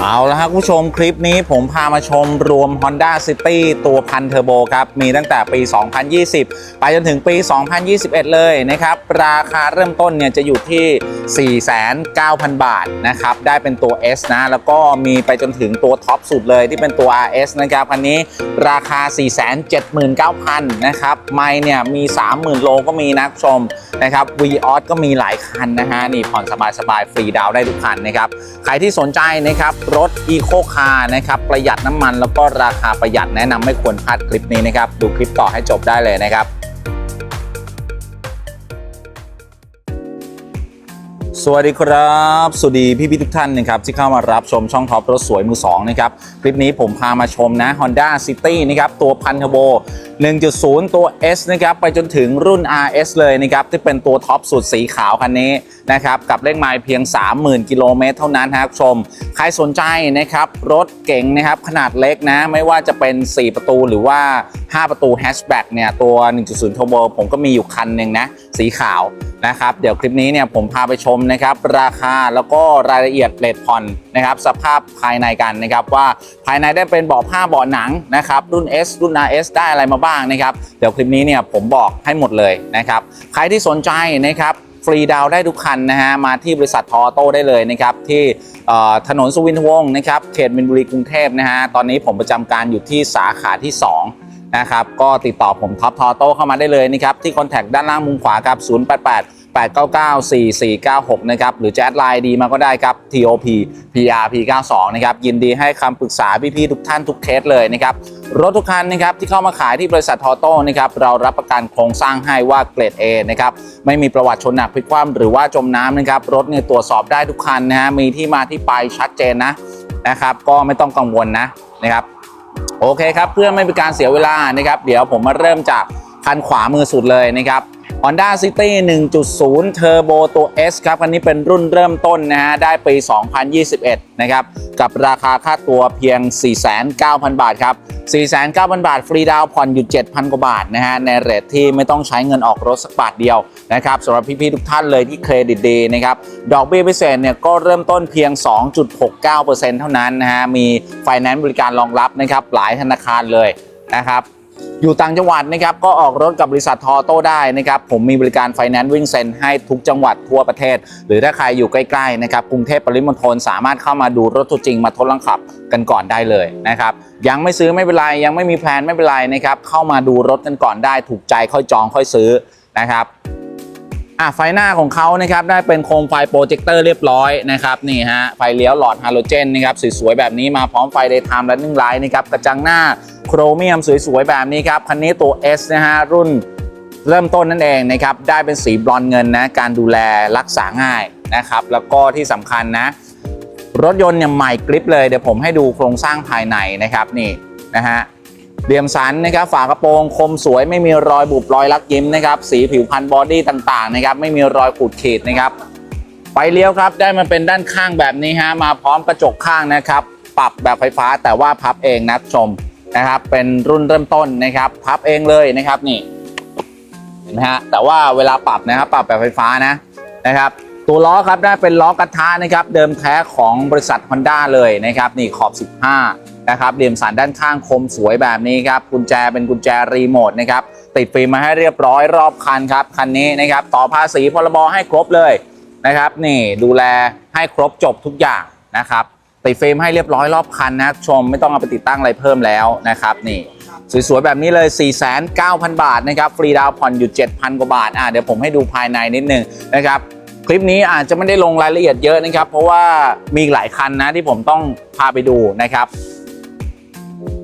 เอาละครับคุณผู้ชมคลิปนี้ผมพามาชมรวม Honda City ตัวพันเทอร์โบครับ มีตั้งแต่ปี 2020 ไปจนถึงปี 2021 เลยนะครับ ราคาเริ่มต้นเนี่ยจะอยู่ที่ 49,000 บาทนะครับ ได้เป็นตัว S นะ แล้วก็มีไปจนถึงตัวท็อปสุดเลยที่เป็นตัว RS นะครับอันนี้ราคา 479,000 นะครับ ไม่เนี่ยมี 30,000 โลก็มีนะคุณผู้ชมนะครับ v ีออก็มีหลายคันนะฮะนี่ผ่อนสบายๆฟรีดาวน์ได้ทุกคันนะครับใครที่สนใจนะครับรถ Eco Car นะครับประหยัดน้ำมันแล้วก็ราคาประหยัดแนะนำไม่ควรพลาดคลิปนี้นะครับ ดูคลิปต่อให้จบได้เลยนะครับสวัสดีครับ สวัสดีพี่พี่ทุกท่านนะครับที่เข้ามารับชมช่องท็อปรถสวยมือ2นะครับคลิปนี้ผมพามาชมนะ Honda City นะครับตัวพันเทอร์โบ 1.0 ตัว S นะครับไปจนถึงรุ่น RS เลยนะครับที่เป็นตัวท็อปสุดสีขาวคันนี้นะครับกับเลขไมล์เพียง 30,000 กิโลเมตรเท่านั้นนะครับคุณผู้ชม ใครสนใจนะครับรถเก๋งนะครับขนาดเล็กนะไม่ว่าจะเป็น 4 ประตูหรือว่า 5 ประตูแฮชแบ็กเนี่ยตัว 1.0 Turbo ผมก็มีอยู่คันหนึ่งนะสีขาวนะครับเดี๋ยวคลิปนี้เนี่ยผมพาไปชมนะครับราคาแล้วก็รายละเอียดเลทผ่อนนะครับสภาพภายในกันนะครับว่าภายในได้เป็นเบาะผ้าเบาะหนังนะครับรุ่น S รุ่น RS ได้อะไรมาบ้างนะครับเดี๋ยวคลิปนี้เนี่ยผมบอกให้หมดเลยนะครับใครที่สนใจนะครับ ฟรีดาวได้ทุกคันนะฮะมาที่บริษัททอโต้ได้เลยนะครับที่ถนนสุวินทวงศ์นะครับเขตมินบุรีกรุงเทพนะฮะตอนนี้ผมประจำการอยู่ที่สาขาที่ 2นะครับก็ติดต่อผมท็อปทอโต้เข้ามาได้เลยนะครับที่คอนแทคด้านล่างมุมขวาครับ 088 899 4496 นะครับ หรือแจะแอดไลน์ดีมาก็ได้ครับ TOP PRP 92 นะครับ ยินดีให้คำปรึกษาพี่ๆทุกท่านทุกเคสเลยนะครับ รถทุกคันนะครับที่เข้ามาขายที่บริษัททอโต้นะครับเรารับประกันโครงสร้างให้ว่าเกรด A นะครับไม่มีประวัติชนหนักพลิกคว่ำหรือว่าจมน้ำนะครับรถเนี่ยตรวจสอบได้ทุกคันนะฮะมีที่มาที่ไปชัดเจนนะนะครับก็ไม่ต้องกังวลนะนะครับโอเคครับเพื่อไม่เป็นการเสียเวลานะครับเดี๋ยวผมมาเริ่มจากคันขวามือสุดเลยนะครับ Honda City 1.0 Turbo ตัว S ครับอันนี้เป็นรุ่นเริ่มต้นนะฮะ ได้ปี 2021 นะครับ กับราคาค่าตัวเพียง 49,000 บาทครับ 49,000 บาท ฟรีดาวน์ผ่อนอยู่ 7,000 กว่าบาทนะฮะ ในเรทที่ไม่ต้องใช้เงินออกรถสักบาทเดียวนะครับสำหรับพี่ๆทุกท่านเลยที่เครดิตดีนะครับ ดอกเบี้ยพิเศษเนี่ยก็เริ่มต้นเพียง 2.69%เท่านั้นนะฮะ มีไฟแนนซ์บริการรองรับนะครับหลายธนาคารเลยนะครับ อยู่ต่างจังหวัดนะครับก็ออกรถกับบริษัททอโต้ได้นะครับผมมีบริการไฟแนนซ์วิ่งเซ็นให้ทุกจังหวัดทั่วประเทศ หรือถ้าใครอยู่ใกล้ๆนะครับกรุงเทพปริมณฑลสามารถเข้ามาดูรถตัวจริงมาทดลองขับกันก่อนได้เลยนะครับยังไม่ซื้อไม่เป็นไรยังไม่มีแพลนไม่เป็นไรนะครับเข้ามาดูรถกันก่อนได้ถูกใจค่อยจองค่อยซื้อนะครับ อะไฟหน้าของเขานะครับได้เป็นโคมไฟโปรเจคเตอร์เรียบร้อยนะครับนี่ฮะไฟเลี้ยวหลอดฮาโลเจนนะครับสวยๆแบบนี้มาพร้อมไฟเดย์ไทม์และนึ่งไลท์นะครับกระจังหน้าโครเมียมสวยๆแบบนี้ครับคันนี้ตัว S นะฮะรุ่นเริ่มต้นนั่นเองนะครับได้เป็นสีบรอนเงินนะการดูแลรักษาง่ายนะครับแล้วก็ที่สำคัญนะ รถยนต์เนี่ยใหม่กริปเลยเดี๋ยวผมให้ดูโครงสร้างภายในนะครับนี่นะฮะ เดียมสันนะครับฝากระโปรงคมสวยไม่มีรอยบุบรอยลักยิ้มนะครับสีผิวพันบอดี้ต่างๆนะครับไม่มีรอยขูดขีดนะครับไฟเลี้ยวครับได้มาเป็นด้านข้างแบบนี้ฮะมาพร้อมกระจกข้างนะครับ ปรับแบบไฟฟ้าแต่ว่าพับเองนะชมนะครับ เป็นรุ่นเริ่มต้นนะครับ พับเองเลยนะครับนี่เห็นไหมฮะแต่ว่าเวลาปรับนะครับปรับแบบไฟฟ้านะนะครับ ตัวล้อครับได้เป็นล้อกระทะนะครับ เดิมแท้ของบริษัท Honda เลยนะครับ นี่ขอบ 15 นะครับเหลี่ยมสันด้านข้างคมสวยแบบนี้ครับกุญแจเป็นกุญแจรีโมทนะครับติดฟิล์มมาให้เรียบร้อยรอบคันครับคันนี้นะครับต่อภาษีพรบให้ครบเลยนะครับนี่ดูแลให้ครบจบทุกอย่างนะครับติดฟิล์มให้เรียบร้อยรอบคันนะชมไม่ต้องเอาไปติดตั้งอะไรเพิ่มแล้วนะครับนี่สวยๆแบบนี้เลย 4,900บาทนะครับฟรีดาวน์ผ่อนอยู่ 7,000 กว่าบาทอะเดี๋ยวผมให้ดูภายในนิดนึงนะครับคลิปนี้อาจจะไม่ได้ลงรายละเอียดเยอะนะครับ เพราะว่ามีหลายคันนะที่ผมต้องพาไปดูนะครับ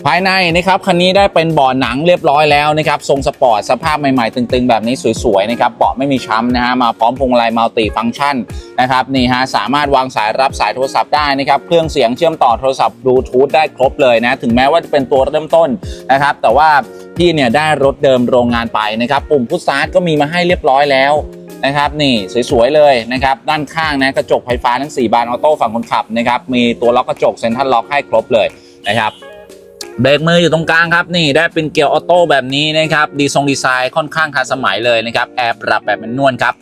ภายในนะครับคันนี้ได้เป็นเบาะหนังเรียบร้อยแล้วนะครับทรงสปอร์ตสภาพใหม่ๆ ตึงๆ แบบนี้สวยๆนะครับเบาะไม่มีช้ำนะฮะมาพร้อมพวงมาลัยมัลติฟังก์ชันนะครับนี่ฮะสามารถวางสายรับสายโทรศัพท์ได้นะครับเครื่องเสียงเชื่อมต่อโทรศัพท์บลูทูธได้ครบเลยนะถึงแม้ว่าจะเป็นตัวเริ่มต้นนะครับแต่ว่าพี่เนี่ยได้รถเดิมโรงงานไปนะครับปุ่มพุชสตาร์ทก็มีมาให้เรียบร้อยแล้วนะครับนี่สวยๆเลยนะครับด้านข้างนะกระจกไฟฟ้าทั้ง 4 บานออโต้ฝั่งคนขับนะครับมีตัวล็อกกระจกเซ็นทรัลล็อกให้ครบเลยนะครับ เบรกมืออยู่ตรงกลางครับนี่ได้เป็นเกียร์ออโต้แบบนี้นะครับดีทรงดีไซน์ค่อนข้างทันสมัยเลยนะครับแอร์ปรับแบบเป็นนวลครับ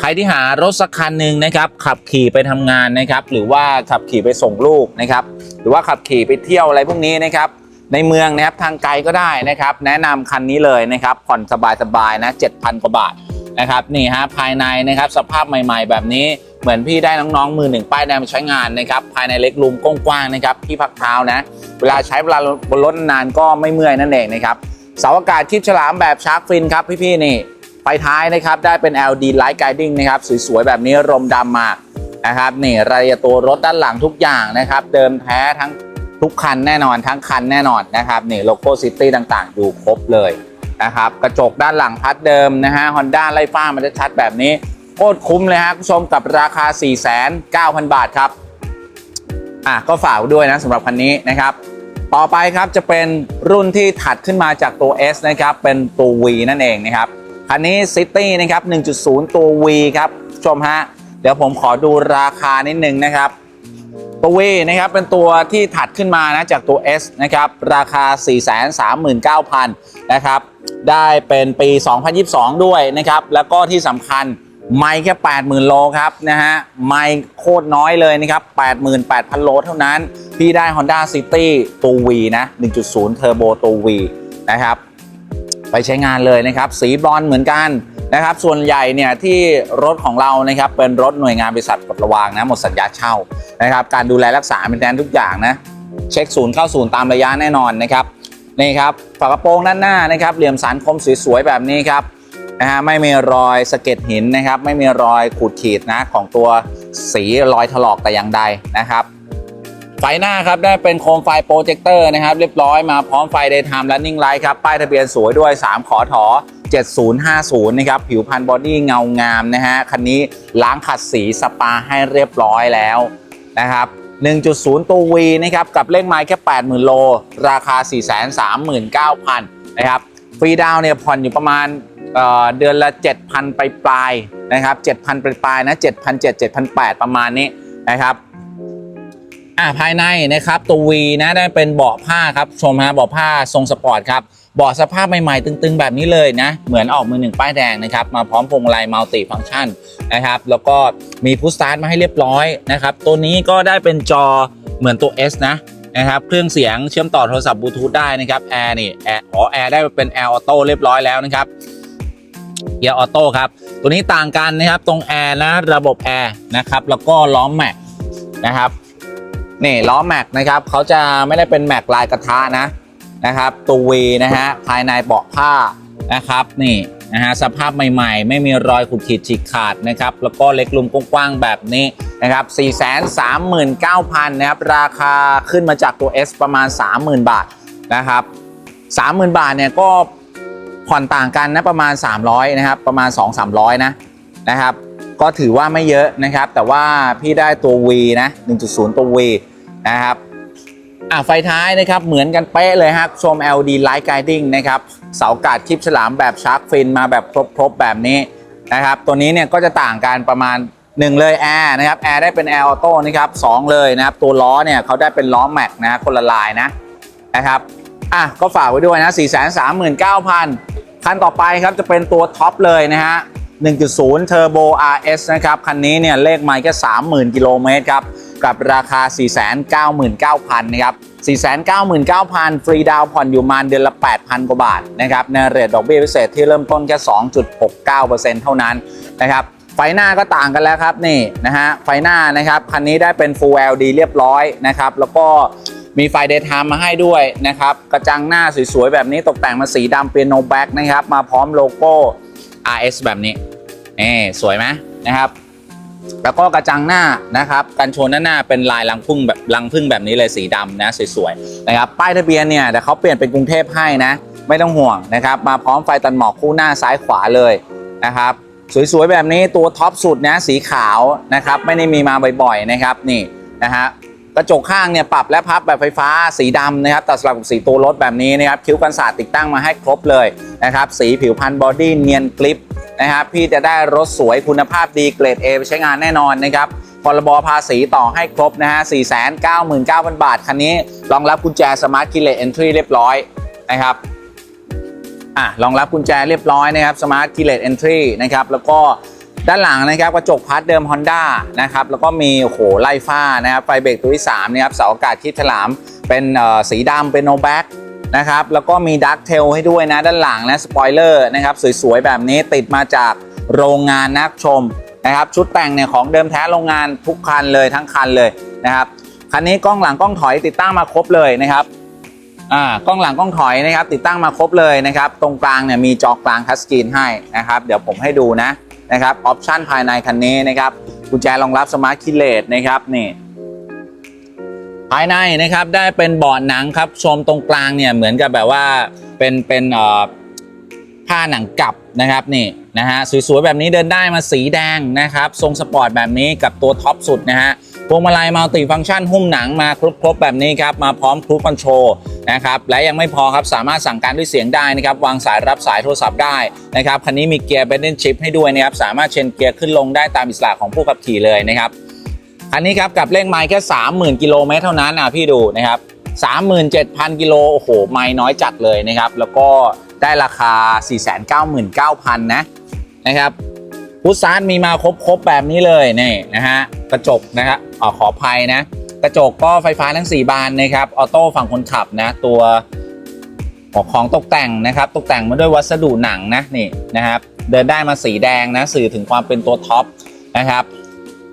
ใครที่หารถสักคันหนึ่งนะครับขับขี่ไปทำงานนะครับหรือว่าขับขี่ไปส่งลูกนะครับหรือว่าขับขี่ไปเที่ยวอะไรพวกนี้นะครับในเมืองนะครับทางไกลก็ได้นะครับ แนะนำคันนี้เลยนะครับผ่อนสบายๆนะ7,000 กว่าบาทนะครับนี่ฮะภายในนะครับสภาพใหม่ ๆ แบบนี้ เหมือนพี่ได้น้องๆมือหนึ่งป้ายแดงมาใช้งานนะครับภายในเล็กรูมกว้างๆนะครับที่พักเท้านะ เวลาใช้เวลาบนรถนานก็ไม่เมื่อยนั่นเองนะครับเสาอากาศคลิปฉลามแบบชาร์กฟินครับพี่ๆนี่ไฟท้ายนะครับได้เป็น LED Light Guiding นะครับสวยๆแบบนี้รมดำมานะครับนี่รายละเอียดตัวรถด้านหลังทุกอย่างนะครับเดิมแท้ทั้งทุกคันแน่นอนทั้งคันแน่นอนนะครับนี่โลโก้ซิตี้ต่างๆ อยู่ครบเลยนะครับกระจกด้านหลังพัดเดิมนะฮะฮอนด้าไล่ฟ้ามันจะชัดแบบนี้ โคตรคุ้มเลยฮะคุณผู้ชมกับราคา 4,900 บาทครับ อะก็ฝากด้วยนะสำหรับคันนี้นะครับ ต่อไปครับจะเป็นรุ่นที่ถัดขึ้นมาจากตัว S นะครับ เป็นตัว V นั่นเองนะครับ คันนี้ City นะครับ 1.0 ตัว V ครับผู้ชมฮะ เดี๋ยวผมขอดูราคานิดนึงนะครับ ตัว V นะครับเป็นตัวที่ถัดขึ้นมานะจากตัว S นะครับ ราคา 439,000 นะครับ ได้เป็นปี 2022 ด้วยนะครับ แล้วก็ที่สำคัญ ไม่แค่ 80,000 โลครับนะฮะไม่โคตรน้อยเลยนะครับ 88,000 โลเท่านั้น พี่ได้ Honda City ตัว V นะ 1.0 Turbo ตัว V นะครับ ไปใช้งานเลยนะครับ สีบรอนเหมือนกันนะครับ ส่วนใหญ่เนี่ยที่รถของเรานะครับ เป็นรถหน่วยงานบริษัทปลดระวางนะ หมดสัญญาเช่านะครับ การดูแลรักษาเป็นแทนทุกอย่างนะ เช็คศูนย์เข้าศูนย์ตามระยะแน่นอนนะครับนี่ครับฝากระโปรงด้านหน้านะครับ เหลี่ยมสันคมสวยๆแบบนี้ครับ นะฮะไม่มีรอยสะเก็ดหินนะครับ ไม่มีรอยขูดขีดนะของตัวสีรอยถลอกแต่อย่างใดนะครับ ไฟหน้าครับได้เป็นโคมไฟโปรเจคเตอร์นะครับ เรียบร้อยมาพร้อมไฟ Daytime Running Light ครับ ป้ายทะเบียนสวยด้วย 3 ขอถอ7050 นะครับ ผิวพันธุ์บอดี้เงางามนะฮะ คันนี้ล้างขัดสีสปาให้เรียบร้อยแล้วนะครับ1.0 ตัว V นะครับ กับเลขไม้แค่ 80,000 โล ราคา 439,000 นะครับ ฟรีดาวน์เนี่ยผ่อนอยู่ประมาณเเดือนละ 7,000 ไปปลายนะครับ 7,000 ไปปลายนะ7,700 7,800 ประมาณนี้นะครับอ่าภายในนะครับตัว V นะได้เป็นเบาะผ้าครับชมฮะเบาะผ้าทรงสปอร์ตครับเบาะสภาพใหม่ๆ ตึงๆ แบบนี้เลยนะ เหมือนออกมือหนึ่งป้ายแดงนะครับ มาพร้อมพวงมาลัยมัลติฟัง c t ชันนะครับ แล้วก็มีพุ s สตาร์ทมาให้เรียบร้อยนะครับ ตัวนี้ก็ได้เป็นจอเหมือนตัว S นะ นะครับเครื่องเสียงเชื่อมต่อโทรศัพท์บลูทูธได้นะครับแอร์นี่แอร์อ๋อแอร์ได้เป็นแอร์ออโต้เรียบร้อยแล้วนะครับเกียร์ออโต้ครับตัวนี้ต่างกันนะครับตรงแอร์นะระบบแอร์นะครับแล้วก็ล้อแม็กนะครับนี่ล้อแม็กนะครับเขาจะไม่ได้เป็นแม็กลายกระทะนะนะครับตัววีนะฮะภายในเบาะผ้านะครับนี่ นะฮะสภาพใหม่ๆ ไม่มีรอยขูดขีดฉีกขาดนะครับ แล้วก็เล็กลุมกว้างๆแบบนี้นะครับ 439,000นะครับ ราคาขึ้นมาจากตัว S ประมาณ 30,000 บาทนะครับ 30,000 บาทเนี่ยก็ผ่อนต่างกันนะประมาณ 300นะครับ ประมาณ 2-300 นะนะครับ ก็ถือว่าไม่เยอะนะครับ แต่ว่าพี่ได้ตัว V นะ 1.0 ตัว V นะครับ อะไฟท้ายนะครับเหมือนกันเป๊ะเลยครับชม LED Light Guiding นะครับเสากาดคลิปฉลามแบบชาร์กฟินมาแบบครบๆแบบนี้นะครับตัวนี้เนี่ยก็จะต่างกันประมาณ 1 เลยแอร์นะครับแอร์ได้เป็นแอร์ออโต้นะครับ2เลยนะครับตัวล้อเนี่ยเขาได้เป็นล้อแม็กนะคนละลายนะนะครับอะก็ฝากไว้ด้วยนะ 439,000 คันต่อไปครับจะเป็นตัวท็อปเลยนะฮะ1.0 Turbo RS นะครับ คันนี้เนี่ยเลขไมล์แค่30,000 กิโลเมตรครับ กับราคา 499,000นะครับ499,000 ฟรีดาวน์ผ่อนอยู่มาณเดือนละ 8,000 กว่าบาทนะครับในเรทดอกเบี้ยพิเศษที่เริ่มต้นแค่ 2.69%เท่านั้นนะครับไฟหน้าก็ต่างกันแล้วครับนี่นะฮะไฟหน้านะครับคันนี้ได้เป็น Full LED เรียบร้อยนะครับแล้วก็มีไฟ Daytime มาให้ด้วยนะครับกระจังหน้าสวยๆ แบบนี้ตกแต่งมาสีดำเป็นโนแบ็กนะครับมาพร้อมโลโก้ RS แบบนี้นี่สวยไหมนะครับ แล้วก็กระจังหน้านะครับกันชนด้านหน้าเป็นลายรังพึ่งแบบรังพึ่งแบบนี้เลยสีดำนะสวยๆนะครับป้ายทะเบียนเนี่ยแต่เขาเปลี่ยนเป็นกรุงเทพให้นะ ไม่ต้องห่วงนะครับมาพร้อมไฟตัดหมอกคู่หน้าซ้ายขวาเลยนะครับสวยๆแบบนี้ตัวท็อปสุดนะสีขาวนะครับไม่ได้มีมาบ่อยๆนะครับนี่นะฮะ กระจกข้างเนี่ยปรับและพับแบบไฟฟ้าสีดำนะครับตัดสลับกับสีตัวรถแบบนี้นะครับคิ้วกันศาสตร์ติดตั้งมาให้ครบเลยนะครับสีผิวพันธุ์บอดี้เนียนกริปนะครับพี่จะได้รถสวยคุณภาพดีเกรด A ไปใช้งานแน่นอนนะครับพรบภาษีต่อให้ครบนะฮะ 499,000 บาท คันนี้รองรับกุญแจสมาร์ทคีเลตเอนทรีเรียบร้อยนะครับอะรองรับกุญแจเรียบร้อยนะครับสมาร์ทคีเลตเอนทรีนะครับแล้วก็ ด้านหลังนะครับกระจกพัดเดิม Honda นะครับแล้วก็มีโอ้โหไล่ฟ้านะครับไฟเบรกตัวที่3นะครับเสาอากาศคิดฉลามเป็นสีดำเป็นโนแบ็กนะครับแล้วก็มีดักเทลให้ด้วยนะด้านหลังนะสปอยเลอร์นะครับสวยๆ แบบนี้ติดมาจากโรงงานนักชมนะครับชุดแต่งเนี่ยของเดิมแท้โรงงานทุกคันเลยทั้งคันเลยนะครับคันนี้กล้องหลังกล้องถอยติดตั้งมาครบเลยนะครับอ่ากล้องหลังกล้องถอยนะครับติดตั้งมาครบเลยนะครับตรงกลางเนี่ยมีจอกลางทัชสกรีนให้นะครับเดี๋ยวผมให้ดูนะ นะครับออปชันภายในคันนี้นะครับกุญแจรองรับสมาร์ทคีเลสนะครับนี่ภายในนะครับได้เป็นเบาะหนังครับชมตรงกลางเนี่ยเหมือนกับแบบว่าเป็นเป็นเอ่อผ้าหนังกลับนะครับนี่นะฮะสวยๆแบบนี้เดินได้มาสีแดงนะครับ ทรงสปอร์ตแบบนี้กับตัวท็อปสุดนะฮะ พวงมาลัยมัลติฟังก์ชันหุ้มหนังมาครบๆแบบนี้ครับ มาพร้อมครูคอนโทรลนะครับและยังไม่พอครับสามารถสั่งการด้วยเสียงได้นะครับ วางสายรับสายโทรศัพท์ได้นะครับคันนี้มีเกียร์เบนเดนชิพให้ด้วยนะครับ สามารถเชนเกียร์ขึ้นลงได้ตามอิสระของผู้ขับขี่เลยนะครับคันนี้ครับกับเลขไมล์แค่ 30,000 กิโลเมตรเท่านั้นอะพี่ดูนะครับ37,000 กิโลโอ้โหไมล์น้อยจัดเลยนะครับ แล้วก็ได้ราคา 499,000 นะนะครับ พุทธซาร์มีมาครบครบแบบนี้เลยนี่นะฮะกระจกนะครับออขออภัยนะ กระจกก็ไฟฟ้าทั้ง 4 บานนะครับออโต้ฝั่งคนขับนะ ตัวของตกแต่งนะครับตกแต่งมาด้วยวัสดุหนังนะนี่นะครับเดินได้มาสีแดงนะสื่อถึงความเป็นตัวท็อปนะครับ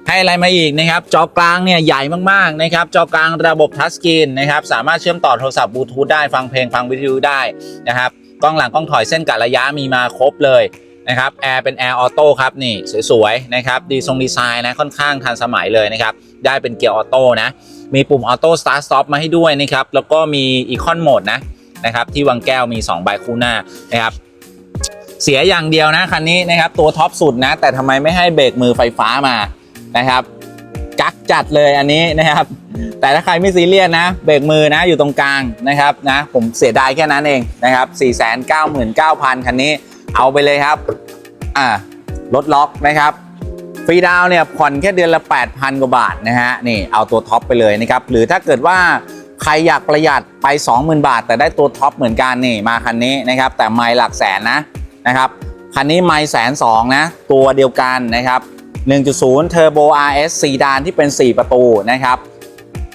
ให้อะไรมาอีกนะครับจอกลางเนี่ยใหญ่มากๆนะครับจอกลางระบบทัชสกรีนนะครับสามารถเชื่อมต่อโทรศัพท์บลูทูธได้ฟังเพลงฟังวิทยุได้นะครับกล้องหลังกล้องถอยเส้นกัดระยะมีมาครบเลย นะครับแอร์เป็นแอร์ออโต้ครับนี่สวยๆนะครับดีทรงดีไซน์นะค่อนข้างทันสมัยเลยนะครับได้เป็นเกียร์ออโต้นะมีปุ่มออโต้สตาร์ทสต็อปมาให้ด้วยนะครับแล้วก็มีอีคอนโหมดนะนะครับที่วางแก้วมี 2 ใบคู่หน้านะครับเสียอย่างเดียวนะคันนี้นะครับตัวท็อปสุดนะแต่ทำไมไม่ให้เบรกมือไฟฟ้ามานะครับกักจัดเลยอันนี้นะครับ แต่ถ้าใครไม่ซีเรียสนะ เบรกมือนะอยู่ตรงกลางนะครับนะผมเสียดายแค่นั้นเองนะครับ 499,000 คันนี้ เอาไปเลยครับ อ่ารถล็อกนะครับฟรีดาวเนี่ยผ่อนแค่เดือนละ 8,000 กว่าบาทนะฮะนี่เอาตัวท็อปไปเลยนะครับ หรือถ้าเกิดว่าใครอยากประหยัดไป 20,000 บาท แต่ได้ตัวท็อปเหมือนกันนี่มาคันนี้นะครับ แต่ไม่หลักแสนนะนะครับคันนี้ไม่แสนสองนะตัวเดียวกันนะครับ 1.0 Turbo RS สีดานที่เป็น 4 ประตูนะครับ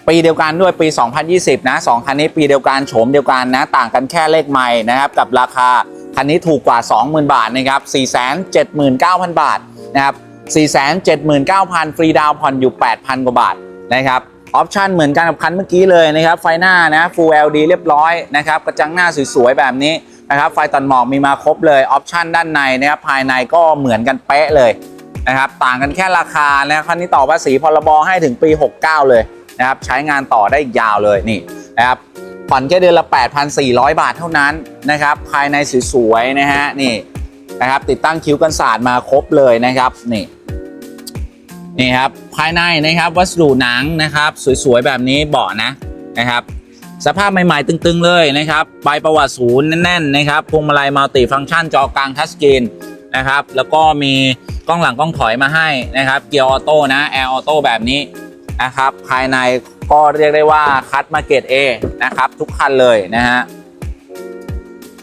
ปีเดียวกันด้วยปี 2020 นะสองคันนี้ปีเดียวกันโฉมเดียวกันนะ ต่างกันแค่เลขไม่นะครับกับราคา คันนี้ถูกกว่า 20,000 บาทนะครับ 479,000 บาทนะครับ 479,000 ฟรีดาวผ่อนอยู่ 8,000 กว่าบาทนะครับออปชันเหมือนกันกับคันเมื่อกี้เลยนะครับ ไฟหน้านะ Full LED เรียบร้อยนะครับกระจังหน้าสวยๆ แบบนี้นะครับไฟตัดหมอกมีมาครบเลยออปชันด้านในนะครับภายในก็เหมือนกันเป๊ะเลยนะครับต่างกันแค่ราคานะครับคันนี้ต่อภาษีพรบให้ถึงปี 69 เลยนะครับใช้งานต่อได้ยาวเลยนี่นะครับ ผ่อนแค่เดือนละ 8,400 บาทเท่านั้นนะครับ ภายในสวยๆนะฮะนี่นะครับ ติดตั้งคิ้วกันศาสตร์มาครบเลยนะครับนี่นี่ครับภายในนะครับวัสดุหนังนะครับ สวยๆแบบนี้เบาะนะนะครับ สภาพใหม่ๆตึงๆเลยนะครับใบประวัติศูนย์แน่นๆนะครับพวงมาลัยมัลติฟังก์ชันจอกลางทัชสกรีนนะครับ แล้วก็มีกล้องหลังกล้องถอยมาให้นะครับ เกียร์ออโต้นะแอร์ออโต้แบบนี้นะครับ ภายใน ก็เรียกได้ว่าคัดมาเกต A นะครับทุกคันเลยนะฮะ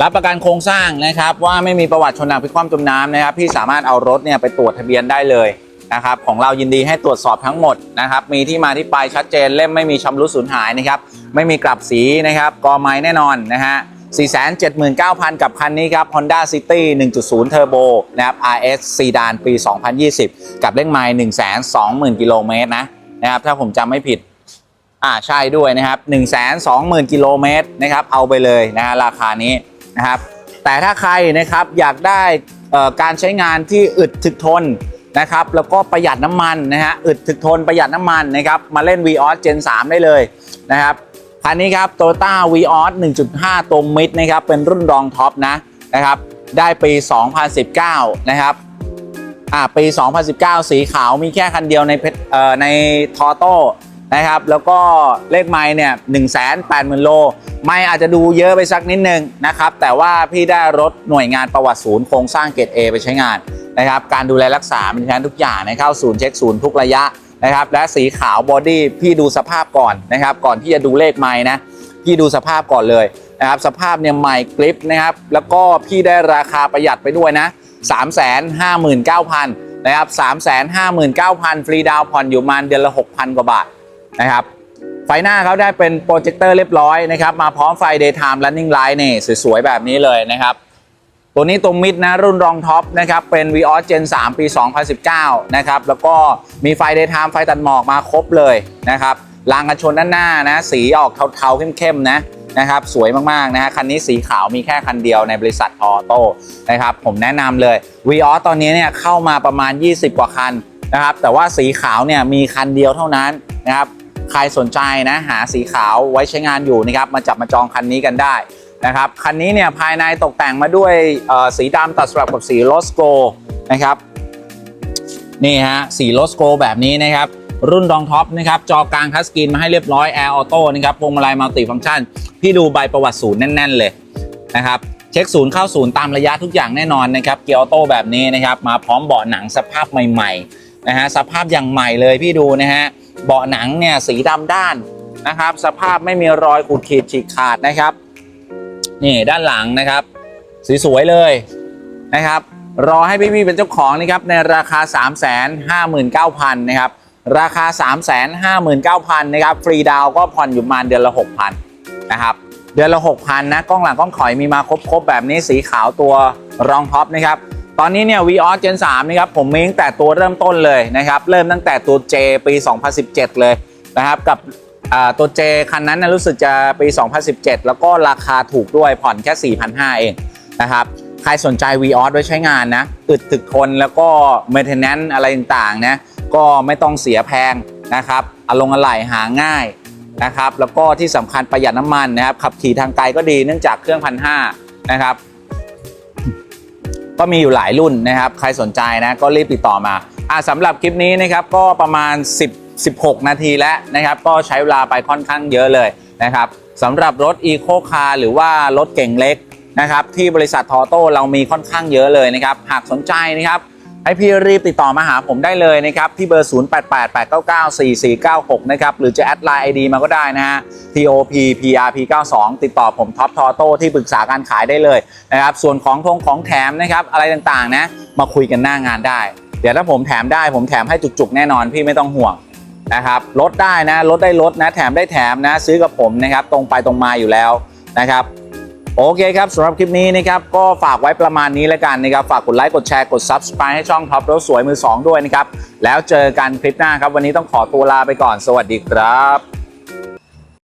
รับประกันโครงสร้างนะครับว่าไม่มีประวัติชนหนักพลิกคว่ำจมน้ำนะครับพี่สามารถเอารถเนี่ยไปตรวจทะเบียนได้เลยนะครับของเรายินดีให้ตรวจสอบทั้งหมดนะครับมีที่มาที่ไปชัดเจนเล่มไม่มีชำรุดสูญหายนะครับไม่มีกลับสีนะครับกอไม้แน่นอนนะฮะ479,000 กับคันนี้ครับ Honda City 1.0 Turbo นะครับ RS ซีดานปี 2020 กับเลขไมล์120,000 กิโลเมตรนะนะครับถ้าผมจำไม่ผิด อ่าใช่ด้วยนะครับ 1 2 0 0 0 0กิโลเมตรนะครับเอาไปเลยนะฮะราคานี้นะครับ แต่ถ้าใครนะครับอยากได้การใช้งานที่อึดถึกทนนะครับแล้วก็ประหยัดน้ำมันนะฮะอึดถึกทนประหยัดน้ำมันนะครับมาเล่น v ีออส Gen 3ได้เลยนะครับคันนี้ครับ Toyota v ีออส1.5ตัวมิดนะครับเป็นรุ่นรองท็อปนะนะครับได้ปี 2019 นะครับอ่าปี 2019 สีขาวมีแค่คันเดียวในเอ่อในทอโต้ นะครับ แล้วก็เลขไม้เนี่ย1 8 0 0 0 0โล ไม่อาจจะดูเยอะไปสักนิดนึงนะครับ แต่ว่าพี่ได้รถหน่วยงานประวัติศูนย์โครงสร้างเกรด A ไปใช้งานนะครับ การดูแลรักษามีแทนทุกอย่างนะเข้าศูนย์เช็คศูนย์ทุกระยะนะครับ และสีขาวบอดี้พี่ดูสภาพก่อนนะครับ ก่อนที่จะดูเลขไม้นะพี่ดูสภาพก่อนเลยนะครับ สภาพเนี่ยใหม่กริปนะครับ แล้วก็พี่ได้ราคาประหยัดไปด้วยนะ3 5 9 0 0 0นะครับ359,000 ฟรีดาวน์ผ่อนอยู่มาณเดือนละ 6,000 กว่าบาท นะครับ ไฟหน้าเขาได้เป็นโปรเจคเตอร์เรียบร้อยนะครับ มาพร้อมไฟ daytime running light นี่สวยๆ แบบนี้เลยนะครับ ตัวนี้ตรงมิดนะรุ่นรองท็อปนะครับ เป็น Vios Gen 3 ปี 2019 นะครับ แล้วก็มีไฟ daytime ไฟตัดหมอกมาครบเลยนะครับรางกันชนด้านหน้านะสีออกเทาๆเข้มๆนะนะครับสวยมากๆนะฮะคันนี้สีขาวมีแค่คันเดียวในบริษัทออโต้นะครับผมแนะนำเลย Vios ตอนนี้เนี่ยเข้ามาประมาณ 20 กว่าคันนะครับแต่ว่าสีขาวเนี่ยมีคันเดียวเท่านั้นนะครับ ใครสนใจนะหาสีขาวไว้ใช้งานอยู่นะครับมาจับมาจองคันนี้กันได้นะครับคันนี้เนี่ยภายในตกแต่งมาด้วยสีดำตัดสลับกับสีโลสโกนะครับนี่ฮะสีโลสโกแบบนี้นะครับรุ่นรองท็อปนะครับจอกลางทัชสกรีนมาให้เรียบร้อยแอร์ออโต้นะครับพวงมาลัยมัลติฟังก์ชันพี่ดูใบประวัติศูนย์แน่น ๆ เลยนะครับเช็คศูนย์เข้าศูนย์ตามระยะทุกอย่างแน่นอนนะครับเกียร์ออโต้แบบนี้นะครับมาพร้อมเบาะหนังสภาพใหม่ๆนะฮะสภาพอย่างใหม่เลยพี่ดูนะฮะ เบาะหนังเนี่ยสีดำด้านนะครับ สภาพไม่มีรอยขูดขีดฉีกขาดนะครับ นี่ด้านหลังนะครับสสวยเลยนะครับ รอให้พี่ๆเป็นเจ้าของนะครับในราคา 359,000นะครับ ราคา 359,000นะครับฟรีดาวก็ผ่อนอยู่ประมาณเดือนละ 6,000นะครับเดือนละ 6,000นะกล้องหลังกล้องถอยมีมาครบๆแบบนี้สีขาวตัวรองท็อปนะครับ ตอนนี้เนี่ย Vios Gen 3นะครับผมมีตั้งแต่ตัวเริ่มต้นเลยนะครับ เริ่มตั้งแต่ตัว J ปี 2017 เลยนะครับ กับตัว J คันนั้นนะรู้สึกจะปี 2017 แล้วก็ราคาถูกด้วยผ่อนแค่ 4,500 เองนะครับใครสนใจ Vios ไว้ใช้งานนะอึดถึกทนแล้วก็ maintenance อะไรต่างๆนะก็ไม่ต้องเสียแพงนะครับอารมณ์อะไหล่หาง่ายนะครับแล้วก็ที่สำคัญประหยัดน้ำมันนะครับขับขี่ทางไกลก็ดีเนื่องจากเครื่องพันห้านะครับ ก็มีอยู่หลายรุ่นนะครับ ใครสนใจนะก็รีบติดต่อมาอ่าสำหรับคลิปนี้นะครับก็ประมาณ 10 16 นาทีแล้วนะครับ ก็ใช้เวลาไปค่อนข้างเยอะเลยนะครับสำหรับรถ Eco Car หรือว่ารถเก่งเล็กนะครับที่บริษัททอโต้เรามีค่อนข้างเยอะเลยนะครับ หากสนใจนะครับ ให้พี่รีบติดต่อมาหาผมได้เลยนะครับ ที่เบอร์ 0888994496 นะครับ หรือจะแอดไลน์ ID มาก็ได้นะฮะ TOP PRP 92 ติดต่อผมท็อปทอโต้ที่ปรึกษาการขายได้เลยนะครับ ส่วนของทงของแถมนะครับ อะไรต่างๆนะ มาคุยกันหน้างานได้ เดี๋ยวถ้าผมแถมได้ผมแถมให้จุกๆ แน่นอนพี่ไม่ต้องห่วงนะครับลดได้นะลดได้ลดนะ แถมได้แถมนะ ซื้อกับผมนะครับ ตรงไปตรงมาอยู่แล้วนะครับ โอเคครับสำหรับคลิปนี้นะครับก็ฝากไว้ประมาณนี้แล้วกันนะครับฝากกดไลค์กดแชร์กด Subscribe ให้ช่องท็อปรถสวยมือ 2 ด้วยนะครับ แล้วเจอกันคลิปหน้าครับ วันนี้ต้องขอตัวลาไปก่อน สวัสดีครับ